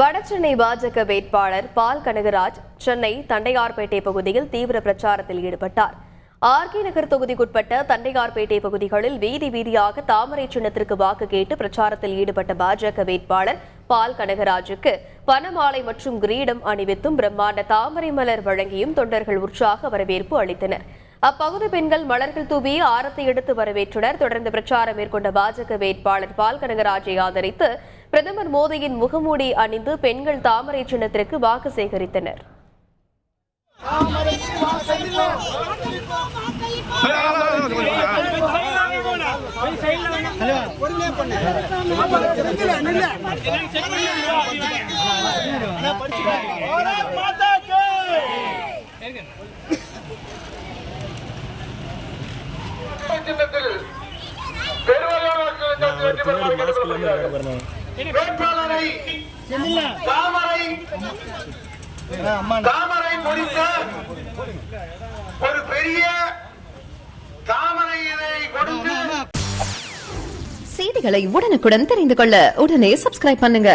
வடசென்னை பாஜக வேட்பாளர் பால் கனகராஜ் சென்னை தண்டையார்பேட்டை பகுதியில் தீவிர பிரச்சாரத்தில் ஈடுபட்டார். ஆர்கே நகர் தொகுதிக்குட்பட்ட தண்டையார்பேட்டை பகுதிகளில் வீதி வீதியாக தாமரை சின்னத்திற்கு வாக்கு கேட்டு பிரச்சாரத்தில் ஈடுபட்ட பாஜக வேட்பாளர் பால் கனகராஜுக்கு பனமாலை மற்றும் கிரீடம் அணிவித்தும் பிரம்மாண்ட தாமரை மலர் வழங்கியும் தொண்டர்கள் உற்சாக வரவேற்பு அளித்தனர். அப்பகுதி பெண்கள் மலர்கள் தூவி ஆரத்தை எடுத்து வரவேற்றனர். தொடர்ந்து பிரச்சாரம் மேற்கொண்ட பாஜக வேட்பாளர் பால் கனகராஜை ஆதரித்து பிரதமர் மோடியின் முகமூடி அணிந்து பெண்கள் தாமரை சின்னத்திற்கு வாக்கு சேகரித்தனர். பெருவாரியான வேட்பாளரை தாமரை தாமரை முடித்த ஒரு பெரிய தாமரை இதை கொடுத்து செய்திகளை உடனுக்குடன் தெரிந்து கொள்ள உடனே சப்ஸ்கிரைப் பண்ணுங்க.